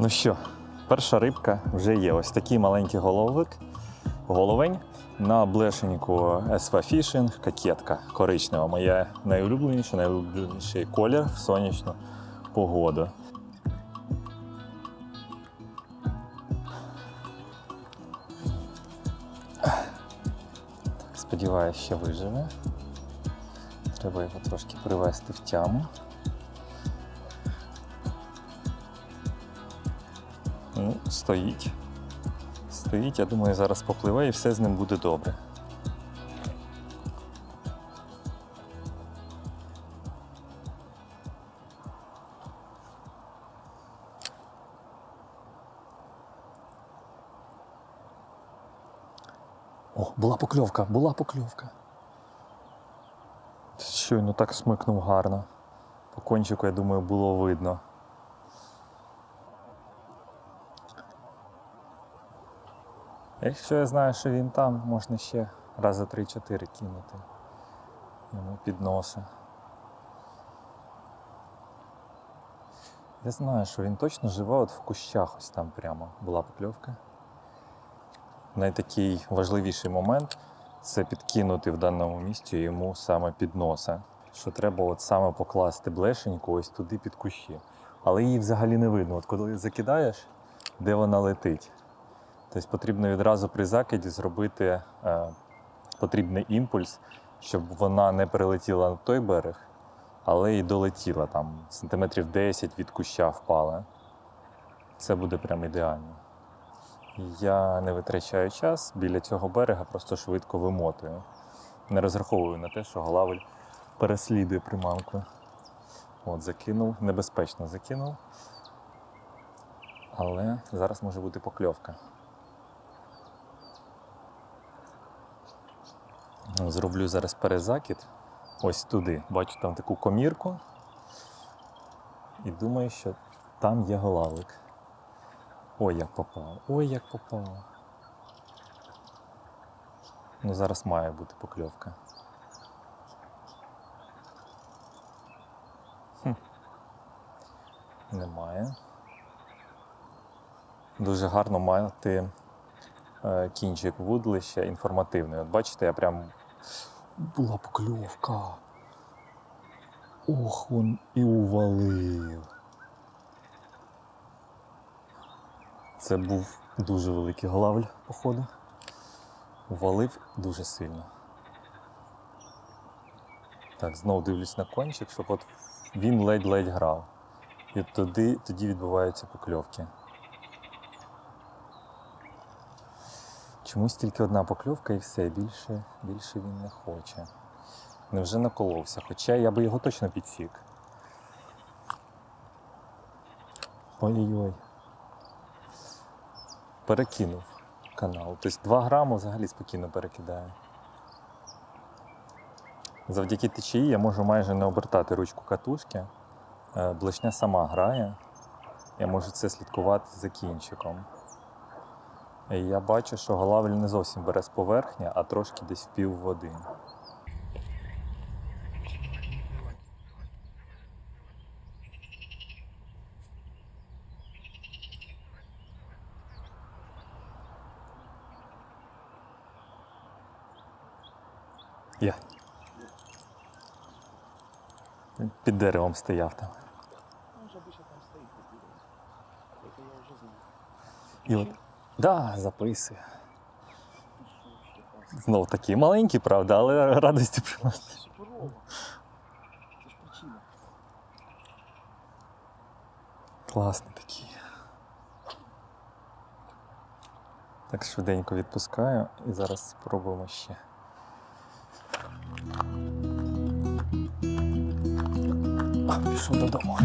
Ну що, перша рибка вже є. Ось такий маленький головик, головень на блешеньку SV Fishing кокетка коричнева. Моя найулюбленіша, найулюбленіший колір в сонячну погоду. Сподіваюсь, що виживе. Треба його трошки привести в тяму. Ну, стоїть. Стоїть, я думаю, зараз попливе і все з ним буде добре. О, була покльовка, була покльовка. Щойно так смикнув гарно. По кончику, я думаю, було видно. Якщо я знаю, що він там, можна ще рази 3-4 кинути йому під носа. Я знаю, що він точно живе от в кущах, ось там прямо була покльовка. Найтакий важливіший момент це підкинути в даному місці йому саме під носа. Що треба от саме покласти блешеньку ось туди під кущі. Але її взагалі не видно. От коли закидаєш, де вона летить. Тобто потрібно відразу при закиді зробити е, потрібний імпульс, щоб вона не перелетіла на той берег, але й долетіла там сантиметрів 10 від куща впала. Це буде прям ідеально. Я не витрачаю час біля цього берега, просто швидко вимотую. Не розраховую на те, що голавель переслідує приманку. От, закинув, небезпечно закинув. Але зараз може бути покльовка. Зроблю зараз перезакид ось туди. Бачу там таку комірку. І думаю, що там є голавик. Ой, як попав. Ой, як попав. Ну, зараз має бути покльовка. Хм. Немає. Дуже гарно мати е, кінчик вудлища інформативний. От бачите, я прям була покльовка. Ох, він і увалив. Це був дуже великий главль, походу. Увалив дуже сильно. Так, знову дивлюсь на кончик, щоб от він ледь-ледь грав. І тоді, тоді відбуваються покльовки. Чомусь тільки одна покльовка і все, більше, більше він не хоче. Невже наколовся, хоча я би його точно підсік. Ой-ой-ой. Перекинув канал. Тобто 2 грами взагалі спокійно перекидає. Завдяки течії я можу майже не обертати ручку катушки. Е, Блешня сама грає. Я можу це слідкувати за кінчиком. Я бачу, що голавель не зовсім бере з поверхні, а трошки десь в пів води. Він Під деревом стояв там. Він же більше там стоїть під деревом. Я вже знаю. І от, да, записує. Що ще там? Знов такий маленький, правда, але радості приносить. Суперово. Це ж причина. Класний такий. Так швиденько відпускаю і зараз спробуємо ще. А, пішов додому.